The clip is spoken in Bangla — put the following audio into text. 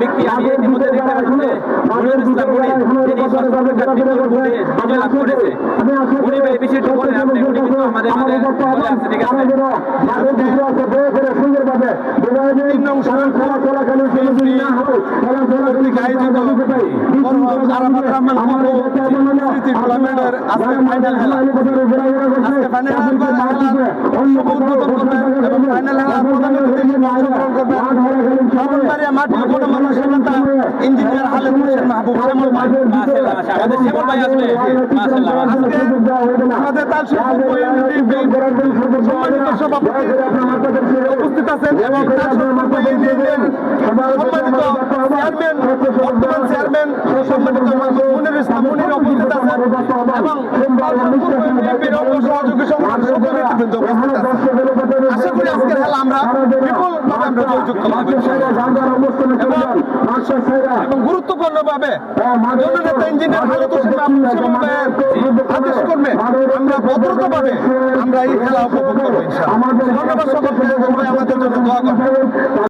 ব্যক্তি আমি ইতিমধ্যে দেখতে পাচ্ছি যে মনিরুল ইসলাম মনির তিনি সরকারের বিপুল ভোটে বিজয় লাভ করেছে উনি এই বিষয়টি বলে আপনি উনি কিন্তু আমাদের মাঝে বলে আছে ঠিক আছে তিন নং সড়ক বিএনপি কর্তৃক আয়োজিত মরহুম আরাফাত রহমান পৌর স্মৃতি টুর্নামেন্টের আজকে ফাইনাল খেলা। আজকে ফাইনাল খেলার শুভ উদ্বোধন করবেন এবং ফাইনাল খেলার প্রধান অতিথি হিসেবে অংশগ্রহণ করবেন শ্রাবণবাড়িয়া মাটির গণমানুষের নেতা ইঞ্জিনিয়ার হালেদ হোসেন মাহবুব শ্যামল ভাই মাশাআল্লাহ মাশাআল্লাহ আমাদের শ্যামল ভাই আসলে আজকে আমাদের তালশিরপুর সম্মানিত সভাপতি উপস্থিত আছেন এবং সম্মানিত চেয়ারম্যান বর্তমান চেয়ারম্যান সম্মানিত মুনির ইসলাম মুনির উপস্থিত আছেন এবং সহযোগী সকল নেতৃবৃন্দ উপস্থিত আছেন করি আজকের খেলা আমরা বিপুলভাবে আমরা জয়যুক্ত এবং গুরুত্বপূর্ণভাবে জননেতা ইঞ্জিনিয়ার খালেদ হোসেন আদেশ করবে আমরা ভদ্রতাভাবে আমরা এই খেলা উপভোগ করব ইনশাআল্লাহ। ধন্যবাদ সকলকে সবাই আমাদের জন্য দোয়া করবেন।